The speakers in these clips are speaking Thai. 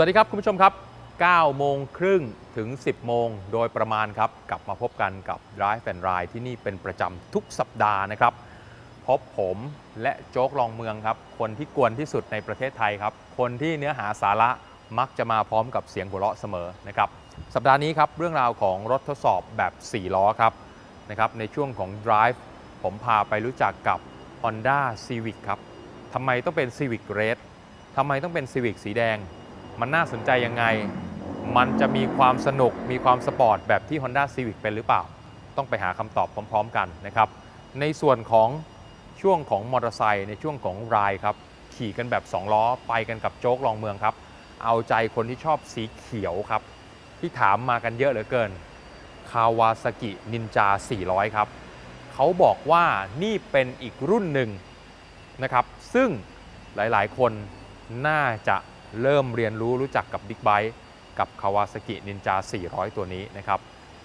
วัสดีครับ คุณผู้ชมครับ 9 โมงครึ่งถึง 10 โมงโดยประมาณครับ กลับมาพบกันกับ Drive and Ride ที่นี่เป็นประจำทุกสัปดาห์นะครับ พบผมและโจ๊กลองเมืองครับ คนที่กวนที่สุดในประเทศไทยครับ คนที่เนื้อหาสาระมักจะมาพร้อมกับเสียงหัวเราะเสมอนะครับ สัปดาห์นี้ครับเรื่องราวของรถทดสอบแบบ 4 ล้อครับนะครับในช่วงของ Drive ผมพาไปรู้จักกับ Honda Civic ครับทำไมต้องเป็น Civic Red ทำไมต้องเป็น Civic สีแดง มันน่าสนใจยังไง มันจะมีความสนุกมีความสปอร์ตแบบที่ Honda Civic เป็นหรือเปล่า ต้องไปหาคำตอบพร้อม ๆ กันนะครับ ในส่วนของช่วงของมอเตอร์ไซค์ในช่วงของรายครับ ขี่กันแบบ 2 ล้อไปกันกับโจ๊กลองเมืองครับ เอาใจคนที่ชอบสีเขียวครับ ที่ถามมากันเยอะเหลือเกินคาวาซากินินจา 400 ครับ เขาบอกว่านี่เป็นอีกรุ่นหนึ่งนะครับ ซึ่งหลายๆ คนน่าจะ เริ่มเรียนรู้รู้จักกับบิ๊กไบค์กับ Kawasaki Ninja 400 ตัวนี้นะครับ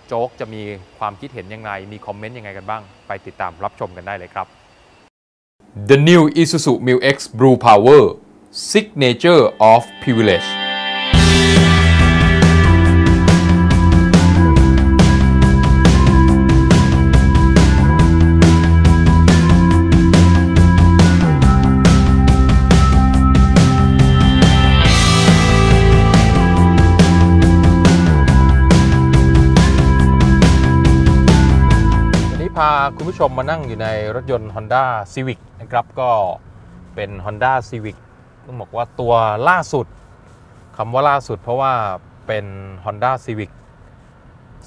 โจ๊กจะมีความคิดเห็นยังไง มีคอมเมนต์ยังไงกันบ้าง ไปติดตามรับชมกันได้เลยครับ The new Isuzu Mu X Blue Power Signature of Privilege พาคุณผู้ชมมานั่งอยู่ในรถยนต์ Honda Civic นะครับก็เป็น Honda Civic ต้องบอกว่าตัวล่าสุดคำว่าล่าสุดเพราะว่าเป็น Honda Civic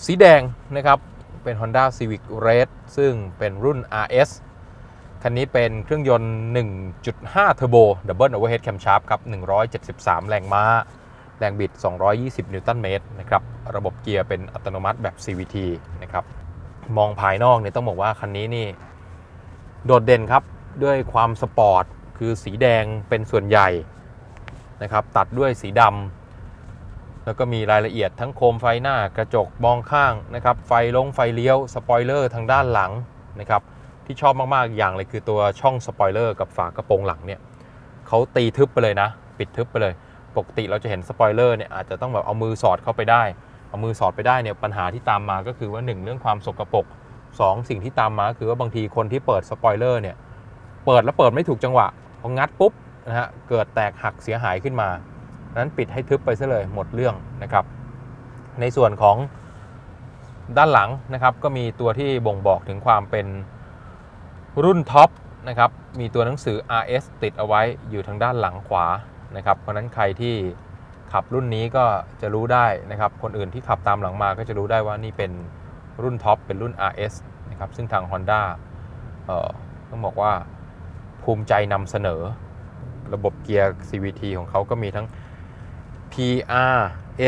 สีแดงนะครับเป็น Honda Civic Red ซึ่งเป็นรุ่น RS คันนี้เป็นเครื่องยนต์ 1.5 Turbo Double Overhead Camshaft ครับ 173 แรงม้า แรงบิด 220 นิวตันเมตรนะครับ ระบบเกียร์เป็นอัตโนมัติแบบ CVT นะครับ มองภายนอกเนี่ยต้องบอกว่าคันนี้นี่โดดเด่นครับด้วยความสปอร์ตคือสีแดงเป็นส่วนใหญ่นะครับ ตัดด้วยสีดำแล้วก็มีรายละเอียดทั้งโคมไฟหน้ากระจกมองข้างนะครับ ไฟลงไฟเลี้ยวสปอยเลอร์ทางด้านหลังนะครับ ที่ชอบมากๆอย่างเลยคือตัวช่องสปอยเลอร์กับฝากระโปรงหลังเนี่ยเขาตีทึบไปเลยนะ ปิดทึบไปเลย ปกติเราจะเห็นสปอยเลอร์เนี่ยอาจจะต้องแบบเอามือสอดเข้าไปได้ เอามือสอดไปได้เนี่ยปัญหาที่ตามมาก็คือว่า 1 เรื่องความสกรปรก2สิ่งที่ตามมาก็คือว่าบางทีคนที่เปิดสปอยเลอร์เนี่ยเปิดแล้วเปิดไม่ถูกจังหวะพองัดปุ๊บนะฮะเกิดแตกหักเสียหายขึ้นมานั้นปิดให้ทึบไปซะเลยหมดเรื่องนะครับ ในส่วนของด้านหลังนะครับก็มีตัวที่บ่งบอกถึงความเป็นรุ่นท็อปนะครับมีตัวหนังสือ RS ติดเอาไว้อยู่ทางด้านหลังขวานะครับเพราะนั้นใครที่ ขับรุ่นนี้ก็จะรู้ได้นะครับ คนอื่นที่ขับตามหลังมาก็จะรู้ได้ว่านี่เป็นรุ่นท็อปเป็นรุ่น RS นะครับ ซึ่งทาง Honda เอ่อต้องบอกว่าภูมิใจนำเสนอ ระบบเกียร์ CVT ของเขาก็มีทั้ง PR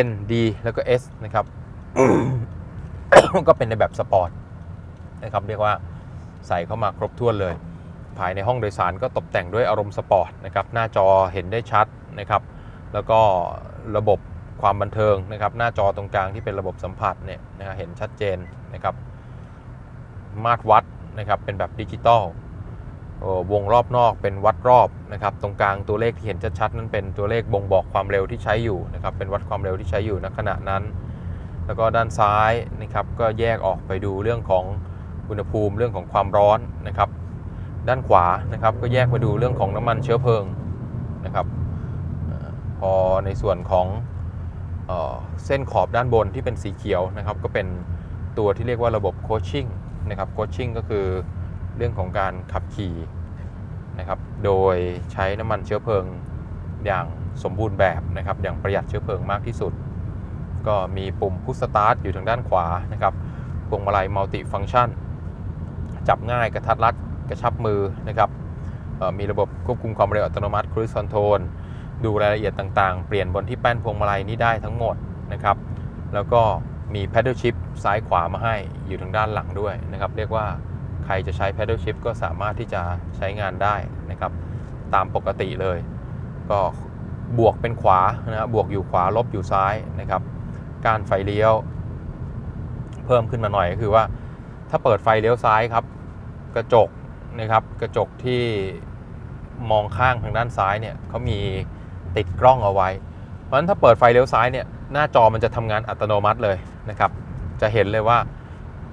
N D แล้วก็ S นะครับ ก็เป็นในแบบสปอร์ตนะครับ เรียกว่าใส่เข้ามาครบถ้วนเลย ภายในห้องโดยสารก็ตกแต่งด้วยอารมณ์สปอร์ตนะครับ หน้าจอเห็นได้ชัดนะครับ แล้วก็ระบบความบันเทิงนะครับ หน้าจอตรงกลางที่เป็นระบบสัมผัสเนี่ยนะเห็นชัดเจนนะครับ มาตรวัดนะครับเป็นแบบดิจิตอลวงรอบนอกเป็นวัดรอบนะครับ ตรงกลางตัวเลขที่เห็นชัดๆนั้นเป็นตัวเลขบ่งบอกความเร็วที่ใช้อยู่นะครับ เป็นวัดความเร็วที่ใช้อยู่ณขณะนั้น แล้วก็ด้านซ้ายนะครับ ก็แยกออกไปดูเรื่องของอุณหภูมิเรื่องของความร้อนนะครับ ด้านขวานะครับ ก็แยกไปดูเรื่องของน้ำมันเชื้อเพลิง พอในส่วนของเออเส้นขอบด้านบนที่เป็นสีเขียวนะครับ ก็เป็นตัวที่เรียกว่าระบบโคชชิ่งนะครับโคชชิ่งก็คือเรื่องของการขับขี่นะครับโดยใช้น้ำมันเชื้อเพลิงอย่างสมบูรณ์แบบนะครับ อย่างประหยัดเชื้อเพลิงมากที่สุด ก็มีปุ่มพุชสตาร์ทอยู่ทางด้านขวานะครับพวงมาลัยมัลติฟัง c t ชันจับง่ายกระทัดรัดกระชับมือนะครับมีระบบควบคุมความเร็วอัตโนมัติ Cruise Control ดูรายละเอียดต่างๆ เปลี่ยนบนที่แป้นพวงมาลัยนี้ได้ทั้งหมดนะครับ แล้วก็มี paddle shift ซ้ายขวามาให้อยู่ทางด้านหลังด้วยนะครับ เรียกว่าใครจะใช้ paddle shift ก็สามารถที่จะใช้งานได้นะครับ ตามปกติเลย ก็บวกเป็นขวานะครับบวกอยู่ขวาลบอยู่ซ้ายนะครับ การไฟเลี้ยว เพิ่มขึ้นมาหน่อยก็คือว่า ถ้าเปิดไฟเลี้ยวซ้ายครับ กระจกนะครับ กระจกที่มองข้างทางด้านซ้ายเนี่ยเขามี ติดกล้องเอาไว้ เพราะฉะนั้นถ้าเปิดไฟเลี้ยวซ้ายเนี่ยหน้าจอมันจะทำงานอัตโนมัติเลยนะครับ จะเห็นเลยว่า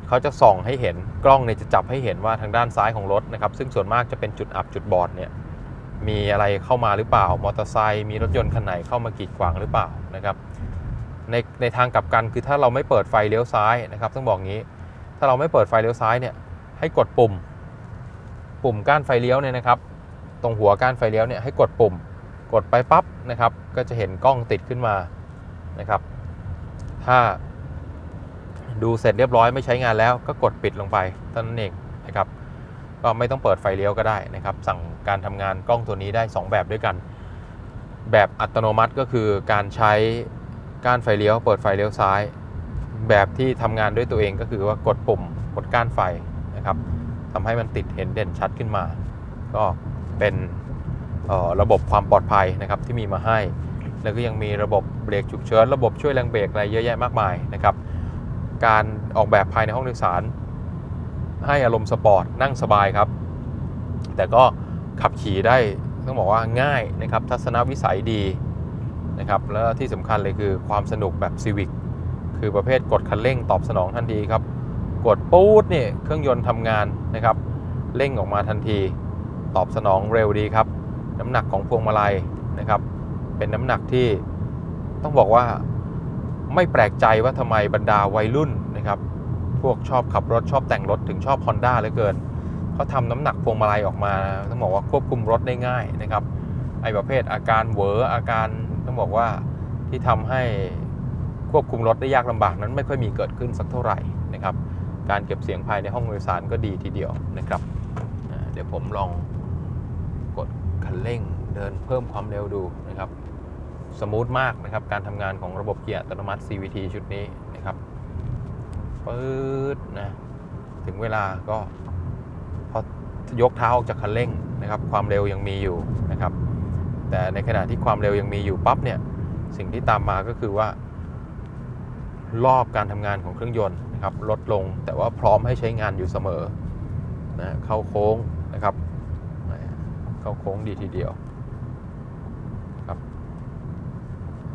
เขาจะส่องให้เห็นกล้องเนี่ยจะจับให้เห็นว่าทางด้านซ้ายของรถนะครับ ซึ่งส่วนมากจะเป็นจุดอับจุดบอดเนี่ยมีอะไรเข้ามาหรือเปล่ามอเตอร์ไซค์มีรถยนต์คันไหนเข้ามากีดขวางหรือเปล่านะครับในในทางกลับกันคือถ้าเราไม่เปิดไฟเลี้ยวซ้ายนะครับต้องบอกงี้ ถ้าเราไม่เปิดไฟเลี้ยวซ้ายเนี่ยให้กดปุ่ม ปุ่มก้านไฟเลี้ยวเนี่ยนะครับ ตรงหัวก้านไฟเลี้ยวเนี่ยให้กดปุ่ม กดไปปั๊บนะครับ ก็จะเห็นกล้องติดขึ้นมานะครับ ถ้าดูเสร็จเรียบร้อยไม่ใช้งานแล้วก็กดปิดลงไปเท่านั้นเองนะครับ ก็ไม่ต้องเปิดไฟเลี้ยวก็ได้นะครับ สั่งการทำงานกล้องตัวนี้ได้ 2 แบบด้วยกัน แบบอัตโนมัติก็คือการใช้ก้านไฟเลี้ยวเปิดไฟเลี้ยวซ้าย แบบที่ทำงานด้วยตัวเองก็คือว่ากดปุ่มกดก้านไฟนะครับทำให้มันติดเห็นเด่นชัดขึ้นมา ก็เป็น ระบบความปลอดภัยนะครับที่มีมาให้ แล้วก็ยังมีระบบเบรกฉุกเฉินระบบช่วยแรงเบรกอะไรเยอะแยะมากมายนะครับการออกแบบภายในห้องโดยสาร ให้อารมณ์สปอร์ตนั่งสบายครับ แต่ก็ขับขี่ได้ต้องบอกว่าง่ายนะครับทัศนวิสัยดีนะครับแล้วที่สำคัญเลยคือความสนุกแบบซีวิกคือประเภทกดคันเร่งตอบสนองทันทีครับ กดปู๊ดเนี่ยเครื่องยนต์ทำงานนะครับเร่งออกมาทันที ตอบสนองเร็วดีครับ น้ำหนักของพวงมาลัยนะครับ เป็นน้ำหนักที่ต้องบอกว่าไม่แปลกใจว่าทำไมบรรดาวัยรุ่นนะครับ พวกชอบขับรถชอบแต่งรถถึงชอบ Honda เหลือเกินเขาทำน้ำหนักพวงมาลัยออกมาต้องบอกว่าควบคุมรถได้ง่ายนะครับไอ้ประเภทอาการเหวออาการต้องบอกว่าที่ทำให้ควบคุมรถได้ยากลำบากนั้นไม่ค่อยมีเกิดขึ้นสักเท่าไหร่นะครับ การเก็บเสียงภายในห้องโดยสารก็ดีทีเดียวนะครับ เดี๋ยวผมลอง คันเร่ง เดินเพิ่มความเร็วดูนะครับ สมูทมากนะครับ การทำงานของระบบเกียร์อัตโนมัติ CVT ชุดนี้นะครับปื๊ดนะ ถึงเวลาก็พอยกเท้าออกจากคันเร่งนะครับ ความเร็วยังมีอยู่นะครับ แต่ในขณะที่ความเร็วยังมีอยู่ปั๊บเนี่ย สิ่งที่ตามมาก็คือว่า รอบการทำงานของเครื่องยนต์นะครับ ลดลงแต่ว่าพร้อมให้ใช้งานอยู่เสมอนะเข้าโค้งนะครับ เข้าโค้งดีทีเดียวครับ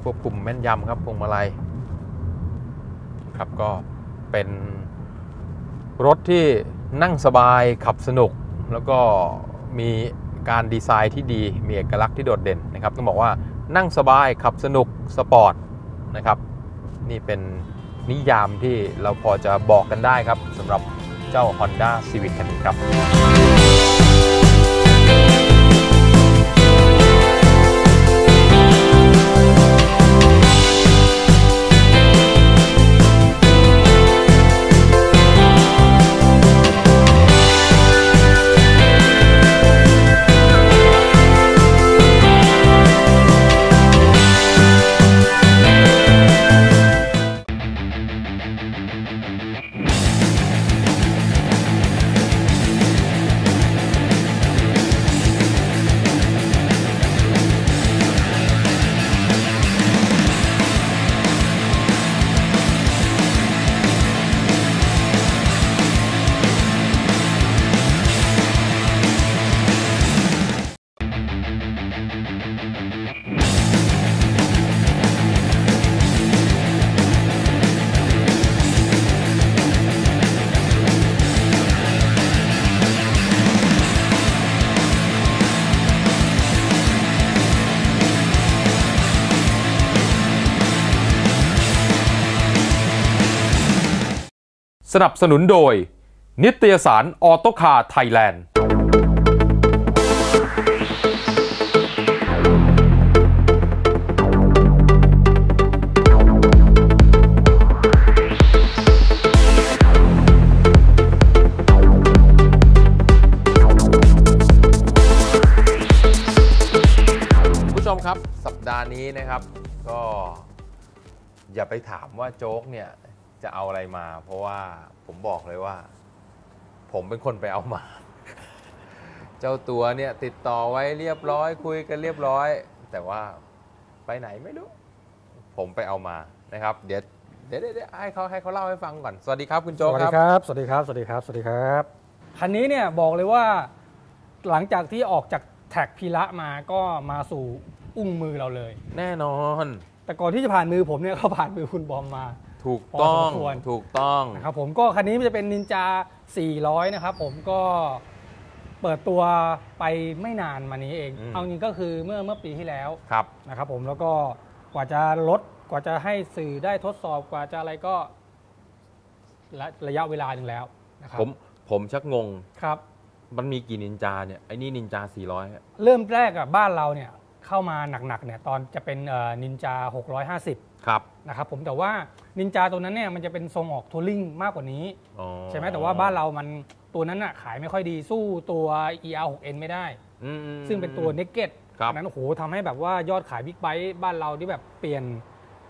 ควบคุมแม่นยำครับพวงมาลัยครับก็เป็นรถที่นั่งสบายขับสนุก แล้วก็มีการดีไซน์ที่ดีมีเอกลักษณ์ที่โดดเด่นนะครับต้องบอกว่านั่งสบายขับสนุกสปอร์ตนะครับ นี่เป็นนิยามที่เราพอจะบอกกันได้ครับสำหรับเจ้า Honda Civic คันนี้ครับ สนับสนุนโดย นิตยสารออโตคาไทยแลนด์ผู้ชมครับสัปดาห์นี้นะครับ ก็อย่าไปถามว่าโจ๊กเนี่ย จะเอาอะไรมา เพราะว่าผมบอกเลยว่า ผมเป็นคนไปเอามา เจ้าตัวเนี่ยติดต่อไว้เรียบร้อย คุยกันเรียบร้อย แต่ว่าไปไหนไม่รู้ ผมไปเอามานะครับ เดี๋ยวเดี๋ยวเดี๋ยวเดี๋ยวให้เขาให้เขาเล่าให้ฟังก่อน สวัสดีครับคุณสโจ๊กวัสคดีรับครับ สวัสดีครับสวัสดีครับสวัสดีครับคันนี้เนี่ยบอกเลยว่าหลังจากที่ออกจากแท็กพีระมาก็มาสู่อุ้งมือเราเลย แน่นอน แต่ก่อนที่จะผ่านมือผมเนี่ยเขาผ่านมือคุณบอมมา ถูกต้องพอสมควรถูกต้องนะครับผมก็คันนี้มันจะเป็นนินจา 400 นะครับผมก็เปิดตัวไปไม่นานมานี้เอง อืม เอาจริงก็คือเมื่อเมื่อปีที่แล้วครับ นะครับผมแล้วก็กว่าจะลดกว่าจะให้สื่อได้ทดสอบกว่าจะอะไรก็ระระยะเวลาหนึ่งแล้วนะครับผมผมชักงง ครับ มันมีกี่นินจาเนี่ยไอ้นี่นินจา 400อะเริ่มแรกอะบ้านเราเนี่ยเข้ามาหนักๆเนี่ยตอนจะเป็นนินจา 650 ครับนะครับผมแต่ว่านินจาตัวนั้นเนี่ยมันจะเป็นทรงออกทัวริงมากกว่านี้อ๋อใช่ไหมแต่ว่าบ้านเรามันตัวนั้นอะขายไม่ค่อยดีสู้ตัว ER6N ไม่ได้ อืม ซึ่งเป็นตัว n น k เก็ตครับนั้นโอ้โหทำให้แบบว่ายอดขายบิ๊กไบค์บ้านเราที่แบบเปลี่ยน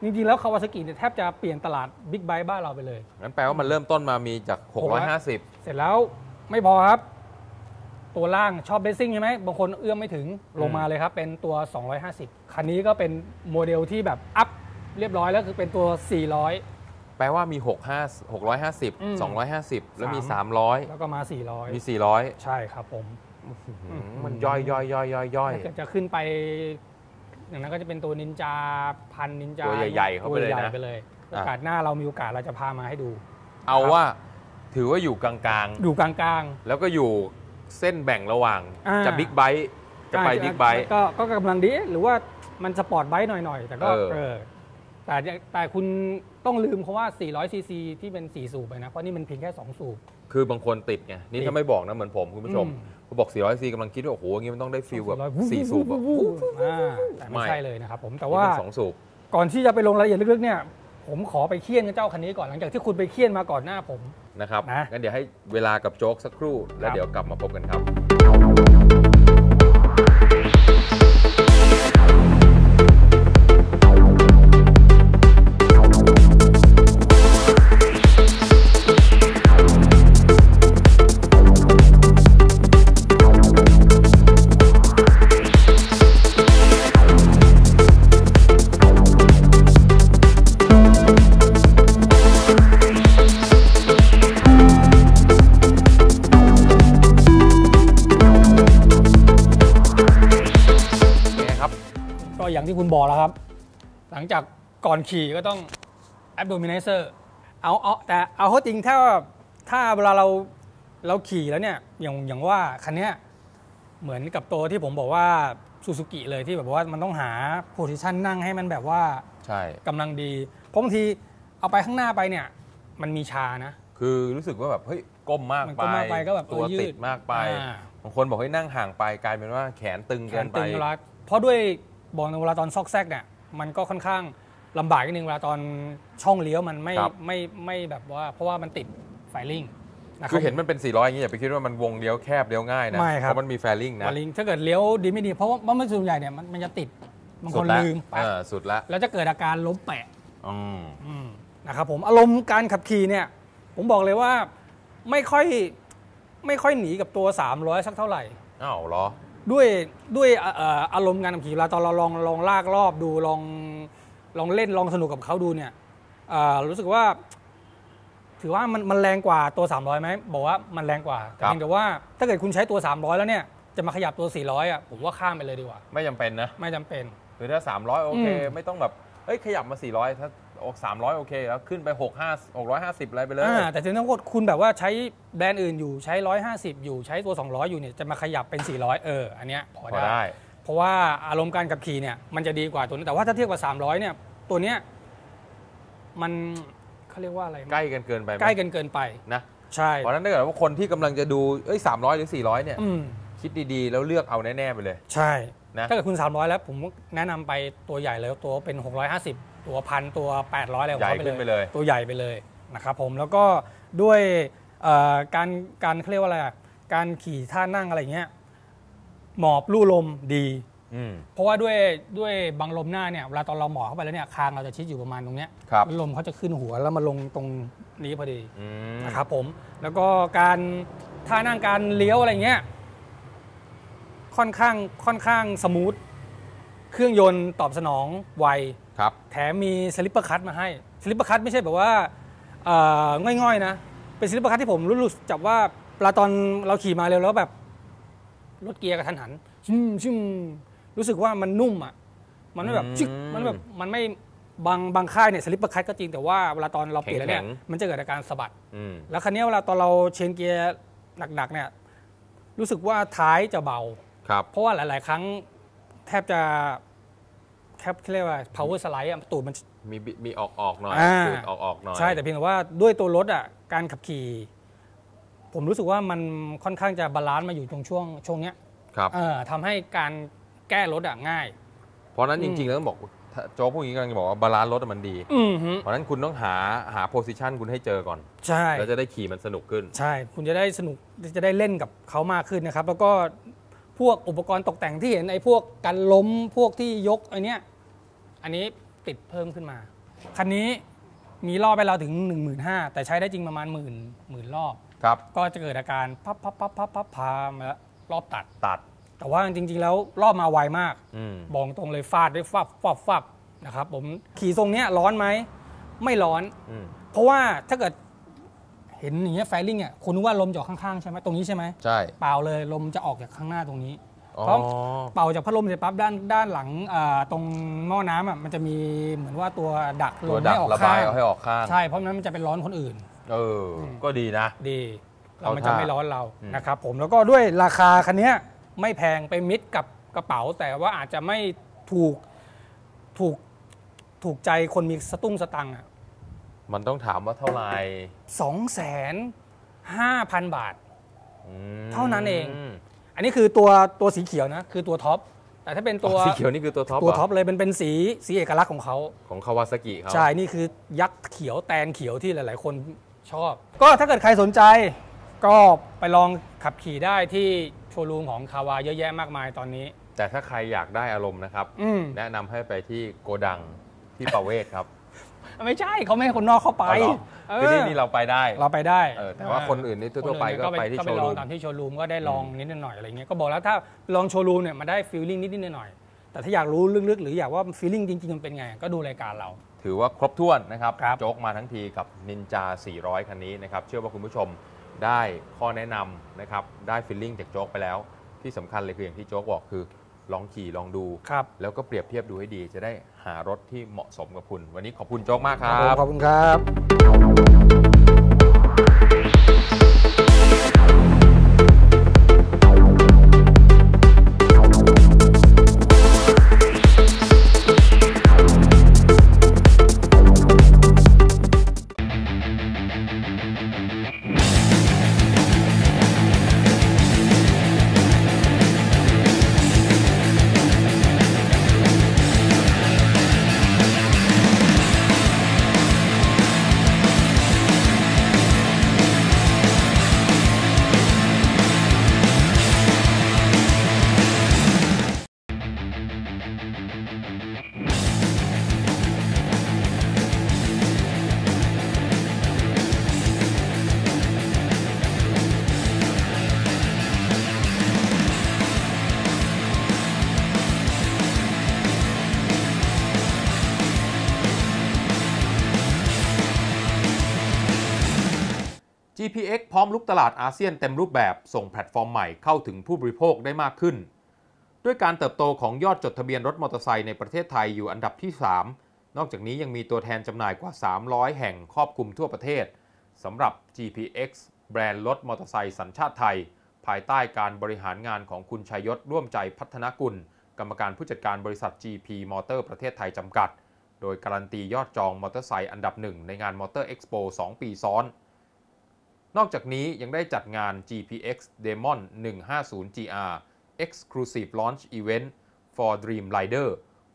จริงๆแล้วคาวาซากิเนี่ยแทบจะเปลี่ยนตลาดบิ๊กไบค์บ้านเราไปเลย งั้นแปลว่ามันเริ่มต้นมามีจาก 650 เสร็จแล้วไม่พอครับ ตัวล่างชอบเบสซิ่งใช่ไหมบางคนเอื้อมไม่ถึงลงมาเลยครับ เป็นตัว 250 คันนี้ก็เป็นโมเดลที่แบบอัพ เรียบร้อยแล้วคือเป็นตัว 400 แปลว่ามี 65 650อืม250 แล้วมีสาม300แล้วก็มามี400 400ใช่ครับผม อืม มันย่อยย่อยย่อยย่อยย่อย ถ้าเกิดจะขึ้นไป อย่างนั้นก็จะเป็นตัวนินจาพันนินจาตัวใหญ่ๆเข้าไปเลยตัวใหนะญ่ไปเลยโออะกาสหน้าเรามีโอกาสเราจะพามาให้ดู เอาว่าถือว่าอยู่กลางอยู่กลางๆ แล้วก็อยู่เส้นแบ่งระหว่างอ่า จะบิ๊กไบค์ๆจะไปบิ๊กไบค์ ก็ก็กำลังดีหรือว่ามันสปอร์ตไบค์หน่อยๆ แต่ก็เออ เออ แต่แต่คุณต้องลืมเพราะว่า 400 ซีซีที่เป็น 4 สูบไปนะ เพราะนี่มันเพียงแค่ 2 สูบ คือบางคนติดไง นี่ติดถ้าไม่บอกนะเหมือนผมคุณผู้ชมอืมผมบอก 400 ซีกำลังคิดว่า โอ้โหอย่างงี้มันต้องได้ฟิลแบบ400 4สูบแบบวู้อ่าแต่ไม่ไม่ใช่เลยนะครับผมแต่ว่าว่าสองสูบก่อนที่จะไปลงรายละเอียดลึกๆเนี่ยผมขอไปเคี่ยนกับเจ้าคันนี้ก่อนหลังจากที่คุณไปเคี่ยนมาก่อนหน้าผมนะครับนะงั้นเดี๋ยวให้เวลากับโจ๊กสักครู่แล้วครับเดี๋ยวกลับมาพบกันครับ ลังจากก่อนขี่ก็ต้อง abdominizer เอาเอาแต่เอาเข้าจริงถ้าถ้าเวลาเราเราขี่แล้วเนี่ยอย่างอย่างว่าคันเนี้ยเหมือนกับตัวที่ผมบอกว่าซูซูกิเลยที่แบบว่ามันต้องหาโพซิชันนั่งให้มันแบบว่าใช่กำลังดีเพราะบางทีเอาไปข้างหน้าไปเนี่ย มันมีชานะ คือรู้สึกว่าแบบเฮ้ยก้มมากมันไปก้มมากไปก็แบบตัวเออยืดติดมากไปอ่าบางคนบอกให้นั่งห่างไปกลายเป็นว่าแขนตึงแขเกินนไปตึงเวลาเพราะด้วยบอกในเวลาตอนซอกแซกเนี่ย มันก็ค่อนข้างลำบากนิดนึงเวลาตอนช่องเลี้ยวมันไม่ครับ ไม่ไม่แบบว่า เพราะว่ามันติดไฟลิงนะรับคือเห็นมันเป็น 400 อย่างนี้อย่าไปคิดว่ามันวงเลี้ยวแคบเลี้ยวง่ายนะ ไม่ครับ เพราะมันมีแฟลิงนะไฟลิงถ้าเกิดเลี้ยวดีไม่ดี เพราะว่าเพราะมันส่วนใหญ่เนี่ยมันมันจะติดบางคนสุดละลืมไปเออสุดละแล้วจะเกิดอาการล้มแปะ อืม อืมนะครับผมอารมณ์การขับขี่เนี่ย ผมบอกเลยว่าไม่ค่อยไม่ค่อยหนีกับตัว 300 สักเท่าไหร่อ้าวเหรอ ด้วยด้วยเอ่อเอ่ออารมณ์การขับขี่เวลาตอนเราลองลองลากรอบดูลองลองเล่นลองสนุกกับเขาดูเนี่ยเอ่อรู้สึกว่า ถือว่ามันมันแรงกว่าตัว 300ไหมบอกว่ามันแรงกว่าแต่ครับเพียงแต่ว่าถ้าเกิดคุณใช้ตัว 300 แล้วเนี่ยจะมาขยับตัว 400อะผมว่าข้ามไปเลยดีกว่า ไม่จำเป็นนะ ไม่จำเป็นคือถ้า 300 โอเคอืมไม่ต้องแบบเฮ้ยขยับมา 400 ถ้า โอ้300 โอเค แล้วขึ้นไป 65 650 อะไรไปเลย อ่าแต่ถึงถ้าคุณแบบว่าใช้แบรนด์อื่นอยู่ใช้ 150 อยู่ใช้ตัว 200 อยู่เนี่ยจะมาขยับเป็น 400 เออ อันเนี้ยพอพอได้ ได้ เพราะว่าอารมณ์การขับขี่เนี่ยมันจะดีกว่าตัวนี้แต่ว่าถ้าเทียบกับ 300 เนี่ยตัวเนี้ยมันเขาเรียกว่าอะไรใกล้กันเกินไปไหมใกล้กันเกินไป นะใช่เพราะฉะนั้นถ้าเกิดว่าคนที่กำลังจะดูเอ้ย300 หรือ 400 เนี่ย อืมคิดดีๆ แล้วเลือกเอาแน่ ๆ ไปเลย ใช่นะ ถ้าเกิดคุณ 300 แล้วผมแนะนำไปตัวใหญ่เลยตัวเป็น 650 ตัวพันตัว 800อะไรของใหญ่เขาขึ้นไปเลย ตัวใหญ่ไปเลยนะครับผมแล้วก็ด้วยเอ่อการการเขาเรียกว่าอะไรอะการขี่ท่านั่งอะไรเงี้ยหมอบลู่ลมดี อืม เพราะว่าด้วยด้วยบังลมหน้าเนี่ยเวลาตอนเราหมอบเข้าไปแล้วเนี่ยคางเราจะชิดอยู่ประมาณตรงเนี้ยครับ แล้วลมเขาจะขึ้นหัวแล้วมาลงตรงนี้พอดี อืม นะครับผมแล้วก็การท่านั่งการเลี้ยวอะไรเงี้ยค่อนข้างค่อนข้างสมูทเครื่องยนต์ตอบสนองไว ครับแถมมีสลิปเปอร์คัตมาให้สลิปเปอร์คัตไม่ใช่แบบว่าเอ่อง่อยๆนะ เป็นสลิปเปอร์คัตที่ผมรู้รู้จับว่าเวลาตอนเราขี่มาเร็วแล้วแบบรถเกียร์กระทันหันชิมชิมรู้สึกว่ามันนุ่มอะมันไม่แบบชึกมันแบบมันไม่บางบางค่ายเนี่ยสลิปเปอร์คัตก็จริงแต่ว่าเวลาตอนเราเปลี่ยนแล้วเนี่ยมันจะเกิดอาการสะบัดอืมแล้วคันนี้เวลาตอนเราเชนเกียร์หนักๆเนี่ยรู้สึกว่าท้ายจะเบาครับเพราะว่าหลาย ๆ ครั้งแทบจะ แคบเรียกว่า power slide อะตูดมันมีบิมีออกออกหน่อยอ่าจุดออกออกหน่อยใช่แต่เพียงแต่ว่าด้วยตัวรถอะการขับขี่ ผมรู้สึกว่ามันค่อนข้างจะบาลานซ์มาอยู่ตรงช่วงช่วงเนี้ยครับเออทำให้การแก้รถอะง่าย เพราะฉะนั้นอืจมริงๆแล้วต้องบอกถ้าโจ๊กพวกนี้กำลังจะบอกว่าบาลานซ์รถมันดีอือฮึเพราะฉะนั้นคุณต้องหาหาโพซิชันคุณให้เจอก่อน ใช่ แล้วจะได้ขี่มันสนุกขึ้น ใช่ คุณจะได้สนุกจะได้เล่นกับเขามากขึ้นนะครับ แล้วก็ พวกอุปกรณ์ตกแต่งที่เห็นไอ้พวกกันล้มพวกที่ยกไอ้เนี้ยอันนี้ติดเพิ่มขึ้นมา คันนี้มีรอบไปเราถึง 1 5 0 0 0แต่ใช้ได้จริงประมาณหมื่นหมื่นรอบครับก็จะเกิดอาการพับพับพับพับพับพามาแล้วรอบตัดตัด แต่ว่าจริง ๆ แล้วรอบมาไวมากอืมบอกตรงเลยฟาดด้วยฟับฟับฟับนะครับผมขี่ทรงเนี้ยร้อนไหมไม่ร้อนอืมเพราะว่าถ้าเกิด เห็นอย่างเงี้ยแฟลิ่งอะคุณนึกว่าลมจะออกข้างๆใช่ไหมตรงนี้ใช่ไหมใช่เปล่าเลยลมจะออกจากข้างหน้าตรงนี้อ๋อเพราะเป่าจากพัดลมเสร็จปั๊บด้านด้านหลังอ่าตรงหม้อน้ำอะมันจะมีเหมือนว่าตัวดักลตัวมดัไม่กออกระบาข้ายงเอาให้ออกข้างใช่เพราะฉะนั้นมันจะเป็นร้อนคนอื่น เอออก็ดีนะ ดีแล้วเอามันจะท่าไม่ร้อนเราอืมนะครับผมแล้วก็ด้วยราคาคันเนี้ยไม่แพงไปมิดกับกระเป๋า แต่ว่าอาจจะไม่ถูกถูกถูกใจคนมีสตุ้งสตังค์อะ มันต้องถามว่าเท่าไหร่สองแสนห้าพันบาทอืมเท่านั้นเอง อันนี้คือตัวตัวสีเขียวนะ คือตัวท็อป แต่ถ้าเป็นตัตัววสีเขียวนี่คือตัวท็อปตัวเหรท็อปเลยเป็นเป็นสีสีเอกลักษณ์ของเขา ของคาวาซากิเขาใช่ นี่คือยักษ์เขียวแตนเขียวที่หลาย ๆ คนชอบ ก็ถ้าเกิดใครสนใจ ก็ไปลองขับขี่ได้ที่โชว์รูมของคาวาเยอะแยะมากมายตอนนี้ แต่ถ้าใครอยากได้อารมณ์นะครับอืมแนะนำให้ไปที่โกดังที่ประเวศครับ ไม่ใช่เขาไม่ให้คนนอกเข้าไปเอาเหรอเอคืออนี่นี่เราไปได้เราไปได้เออแต่ว่าคนอื่นนี่ทั่วๆไปก็ไปที่ก็โชไปว์ลรูองมตามที่โชว์รูมก็ได้ลองนิดหน่อยอะไรเงี้ยก็บอกแล้วถ้าลองโชว์รูมเนี่ยมาได้ฟีลลิ่งนิดๆหน่อยๆแต่ถ้าอยากรู้ลึกๆ หรืออยากว่าฟีลลิ่งจริงๆมันเป็นไง ก็ดูรายการเรา ถือว่าครบถ้วนนะครับครับโจ๊กมาทั้งทีกับนินจา 400 คันนี้นะครับเชื่อว่าคุณผู้ชมได้ข้อแนะนำนะครับได้ฟิลลิ่งจากโจ๊กไปแล้ว ที่สำคัญเลยคืออย่างที่โจ๊กบอกคือ ลองขี่ลองดู ครับ แล้วก็เปรียบเทียบดูให้ดีจะได้หารถที่เหมาะสมกับคุณ วันนี้ขอบคุณโจ๊กมากครับ ขอบคุณครับ GPX พร้อมลุกตลาดอาเซียนเต็มรูปแบบส่งแพลตฟอร์มใหม่เข้าถึงผู้บริโภคได้มากขึ้น ด้วยการเติบโตของยอดจดทะเบียนรถมอเตอร์ไซค์ในประเทศไทยอยู่อันดับที่ 3 นอกจากนี้ยังมีตัวแทนจำหน่ายกว่า 300 แห่งครอบคลุมทั่วประเทศสำหรับ GPX แบรนด์รถมอเตอร์ไซค์สัญชาติไทย ภายใต้การบริหารงานของคุณชัยยศร่วมใจพัฒนกุล กรรมการผู้จัดการบริษัท GP มอเตอร์ประเทศไทยจำกัด โดยการันตียอดจองมอเตอร์ไซค์อันดับหนึ่งในงานมอเตอร์เอ็กซ์โป2ปีซ้อน นอกจากนี้ยังได้จัดงาน GPX Demon 150 GR Exclusive Launch Event for Dream Rider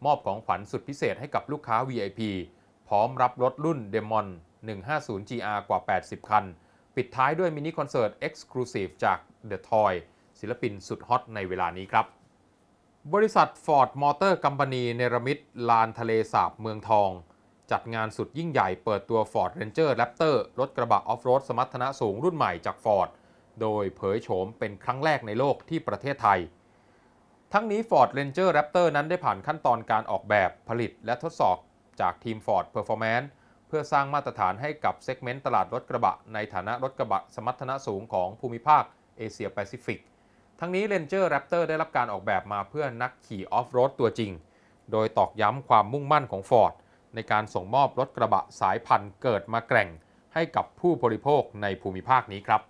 มอบของขวัญสุดพิเศษให้กับลูกค้า VIP พร้อมรับรถรุ่น Demon 150 GR กว่า 80 คัน ปิดท้ายด้วยมินิคอนเสิร์ต Exclusive จาก The Toy ศิลปินสุดฮอตในเวลานี้ครับ บริษัท Ford Motor Company เนรมิตลานทะเลสาบเมืองทอง จัดงานสุดยิ่งใหญ่เปิดตัว Ford Ranger Raptor รถกระบะออฟโรดสมรรถนะสูงรุ่นใหม่จาก Ford โดยเผยโฉมเป็นครั้งแรกในโลกที่ประเทศไทย ทั้งนี้ Ford Ranger Raptor นั้นได้ผ่านขั้นตอนการออกแบบผลิตและทดสอบจากทีม Ford Performance เพื่อสร้างมาตรฐานให้กับเซกเมนต์ตลาดรถกระบะ ในฐานะรถกระบะสมรรถนะสูงของภูมิภาคเอเชียแปซิฟิกทั้งนี้ Ranger Raptor ได้รับการออกแบบมาเพื่อนักขี่ออฟโรดตัวจริง โดยตอกย้ำความมุ่งมั่นของ Ford ในการส่งมอบรถกระบะสายพันธุ์เกิดมาแกร่งให้กับผู้บริโภคในภูมิภาคนี้ครับ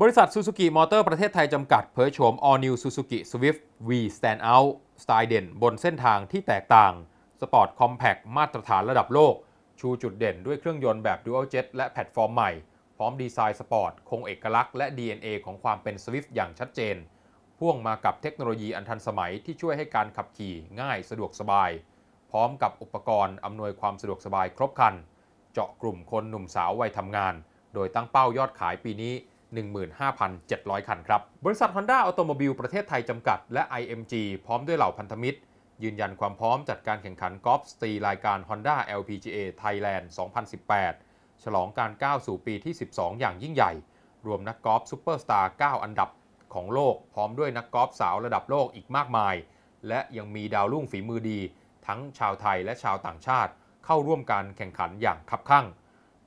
บริษัท Suzuki Motor ประเทศไทยจำกัดเผยโฉม All New Suzuki Swift V Stand Out สไตล์เด่นบนเส้นทางที่แตกต่างสปอร์ตคอมแพคมาตรฐานระดับโลก ชูจุดเด่นด้วยเครื่องยนต์แบบ Dual Jet และแพลตฟอร์มใหม่ พร้อมดีไซน์สปอร์ต คงเอกลักษณ์และ DNA ของความเป็น Swift อย่างชัดเจน พ่วงมากับเทคโนโลยีอันทันสมัยที่ช่วยให้การขับขี่ง่ายสะดวกสบาย พร้อมกับอุปกรณ์อำนวยความสะดวกสบายครบครัน เจาะกลุ่มคนหนุ่มสาววัยทำงาน โดยตั้งเป้ายอดขายปีนี้ 15,700 คันครับ บริษัท Honda Automobile ประเทศไทยจำกัด และ IMG พร้อมด้วยเหล่าพันธมิตร ยืนยันความพร้อมจัดการแข่งขันกอล์ฟสตรีรายการ Honda LPGA Thailand 2018 ฉลองการก้าวสู่ปีที่ 12 อย่างยิ่งใหญ่ รวมนักกอล์ฟซูเปอร์สตาร์ 9 อันดับของโลก พร้อมด้วยนักกอล์ฟสาวระดับโลกอีกมากมาย และยังมีดาวรุ่งฝีมือดี ทั้งชาวไทยและชาวต่างชาติ เข้าร่วมการแข่งขันอย่างคับคั่ง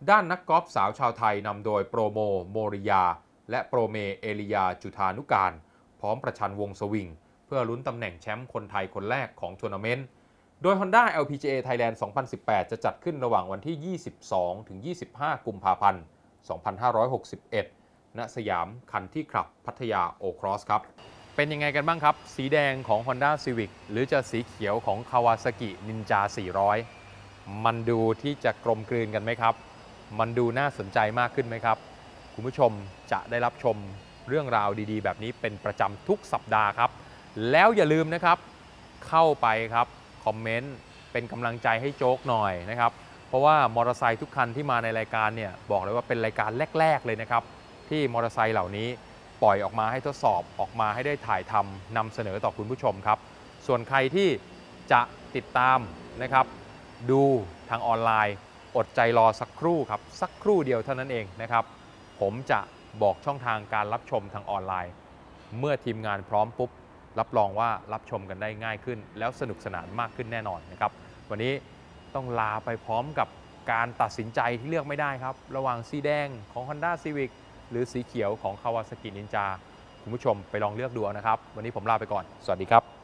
ด้านนักกอล์ฟสาวชาวไทยนำโดยโปรโมโมริยา และโปรเมเอลิยาจุธานุการ พร้อมประชันวงสวิง เพื่อลุ้นตำแหน่งแชมป์คนไทยคนแรกของทัวร์นาเมนต์ โดย Honda LPGA Thailand 2018 จะจัดขึ้นระหว่างวันที่ 22 ถึง 25 กุมภาพันธ์ 2561 ณ สยามคันที่คลับพัทยาโอครอสครับ เป็นยังไงกันบ้างครับ สีแดงของ Honda Civic หรือจะสีเขียวของ Kawasaki Ninja 400 มันดูที่จะกลมกลืนกันไหมครับ มันดูน่าสนใจมากขึ้นไหมครับ คุณผู้ชมจะได้รับชมเรื่องราวดีๆ แบบนี้เป็นประจำทุกสัปดาห์ครับ แล้วอย่าลืมนะครับ เข้าไปครับ คอมเมนต์เป็นกำลังใจให้โจ๊กหน่อยนะครับ เพราะว่ามอเตอร์ไซค์ทุกคันที่มาในรายการเนี่ยบอกเลยว่าเป็นรายการแรก ๆ เลยนะครับ ที่มอเตอร์ไซค์เหล่านี้ ปล่อยออกมาให้ทดสอบออกมาให้ได้ถ่ายทำนำเสนอต่อคุณผู้ชมครับ ส่วนใครที่จะติดตามนะครับ ดูทางออนไลน์ อดใจรอสักครู่ครับ สักครู่เดียวเท่านั้นเองนะครับ ผมจะบอกช่องทางการรับชมทางออนไลน์ เมื่อทีมงานพร้อมปุ๊บ รับรองว่ารับชมกันได้ง่ายขึ้น แล้วสนุกสนานมากขึ้นแน่นอนนะครับ วันนี้ต้องลาไปพร้อมกับการตัดสินใจที่เลือกไม่ได้ครับ ระหว่างสีแดงของ Honda Civic หรือสีเขียวของ Kawasaki Ninja คุณผู้ชมไปลองเลือกดูนะครับ วันนี้ผมลาไปก่อน สวัสดีครับ